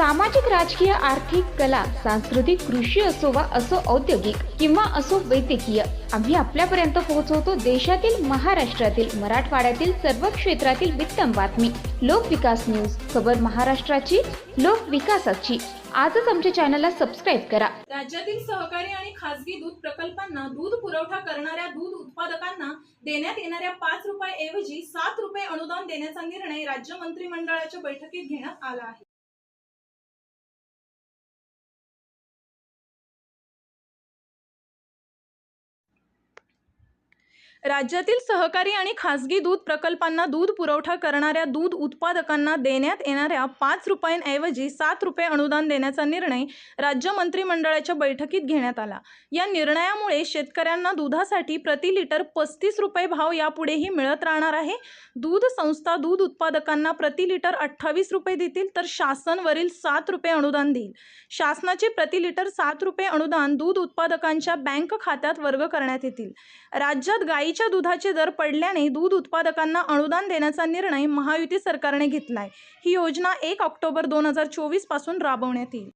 सामाजिक राजकीय आर्थिक कला सांस्कृतिक कृषी असो वा असो औद्योगिक किंवा असो वैद्यकीय आम्ही आपल्यापर्यंत पोहोचवतो देशातील महाराष्ट्रातील मराठवाड्यातील सर्व क्षेत्रातील वित्तम बातमी. लोकविकास न्यूज खबर महाराष्ट्राची लोकविकासाची आजच आमच्या चॅनलला सबस्क्राईब करा. राज्यातील सहकारी आणि खासगी दूध प्रकल्पांना दूध पुरवठा करणाऱ्या दूध उत्पादकांना देण्यात येणाऱ्या पाच रुपयाऐवजी सात रुपये अनुदान देण्याचा निर्णय राज्य मंत्रिमंडळाच्या बैठकीत घेण्यात आला आहे. राज्यातील सहकारी आणि खासगी दूध प्रकल्पांना दूध पुरवठा करणाऱ्या दूध उत्पादकांना देण्यात येणाऱ्या पाच रुपयांऐवजी सात रुपये अनुदान देण्याचा निर्णय राज्य मंत्रिमंडळाच्या बैठकीत घेण्यात आला. या निर्णयामुळे शेतकऱ्यांना दुधासाठी प्रति लिटर पस्तीस रुपये भाव यापुढेही मिळत राहणार आहे. दूध संस्था दूध उत्पादकांना प्रति लिटर अठ्ठावीस रुपये देतील तर शासनवरील सात रुपये अनुदान देईल. शासनाचे प्रति लिटर सात रुपये अनुदान दूध उत्पादकांच्या बँक खात्यात वर्ग करण्यात येतील. राज्यात गायी गाईच्या दुधाचे दर पडल्याने दूध उत्पादकांना अनुदान देण्याचा निर्णय महायुती सरकारने घेतलाय. ही योजना एक ऑक्टोबर दोन हजार चोवीसपासून राबवण्यात येईल.